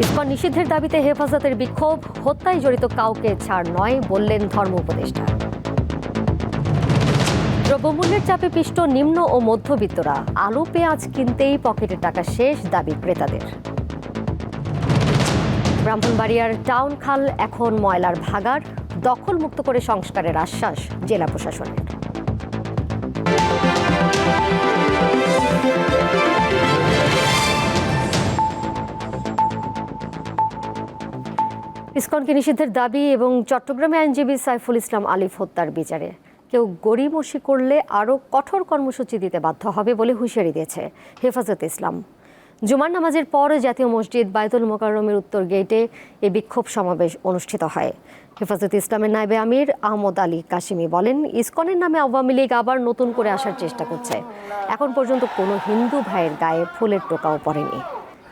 ISKCON নিষিদ্ধের দাবিতে হেফাজতের বিক্ষোভ, হত্যায় জড়িত কাউকে ছাড় নয় বললেন ধর্ম উপদেষ্টা। দ্রব্যমূল্যের চাপে পিষ্ট নিম্ন ও মধ্যবিত্তরা। আলু, পেঁয়াজ কিনতেই পকেটে টাকা শেষ দাবি ক্রেতাদের। ব্রাহ্মণবাড়িয়ার টাউন খাল এখন ময়লার ভাগার দখল মুক্ত করে সংস্কারের আশ্বাস জেলা প্রশাসনের। ইসকনকে নিষিদ্ধের দাবি এবং চট্টগ্রামে আইনজীবী সাইফুল ইসলাম আলিফ হত্যার বিচারে। কেউ গড়িমসি করলে আরও কঠোর কর্মসূচি দিতে বাধ্য হবে বলে হুঁশিয়ারি দিয়েছে হেফাজত ইসলাম। জুমার নামাজের পর জাতীয় মসজিদ বায়তুল মোকাররমের উত্তর গেটে এ বিক্ষোভ সমাবেশ অনুষ্ঠিত হয়। হেফাজত ইসলামের নায়েবে আমির আহমদ আলী কাশিমি বলেন, ইসকনের নামে আওয়ামী লীগ আবার নতুন করে আসার চেষ্টা করছে। এখন পর্যন্ত কোনো হিন্দু ভাইয়ের গায়ে ফুলের টোকাও পড়েনি।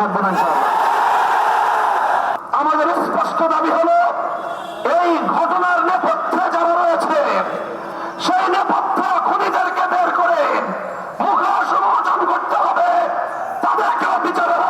থাকব না আমাদের স্পষ্ট দাবি হলো, এই ঘটনার নেপথ্যে যারা রয়েছে, সেই নেপথ্য খুনিদেরকে বের করে মুখ সমর্থন করতে হবে তাদেরকে বিচারের